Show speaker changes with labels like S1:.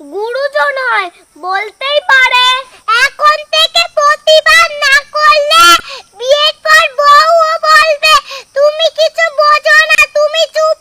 S1: গুরুজন হয়, বলতেই পারে,
S2: এখন থেকে প্রতিবাদ না করলে বিয়ের পর বউও বলবে, তুমি কিছু বোঝো না, তুমি চুপ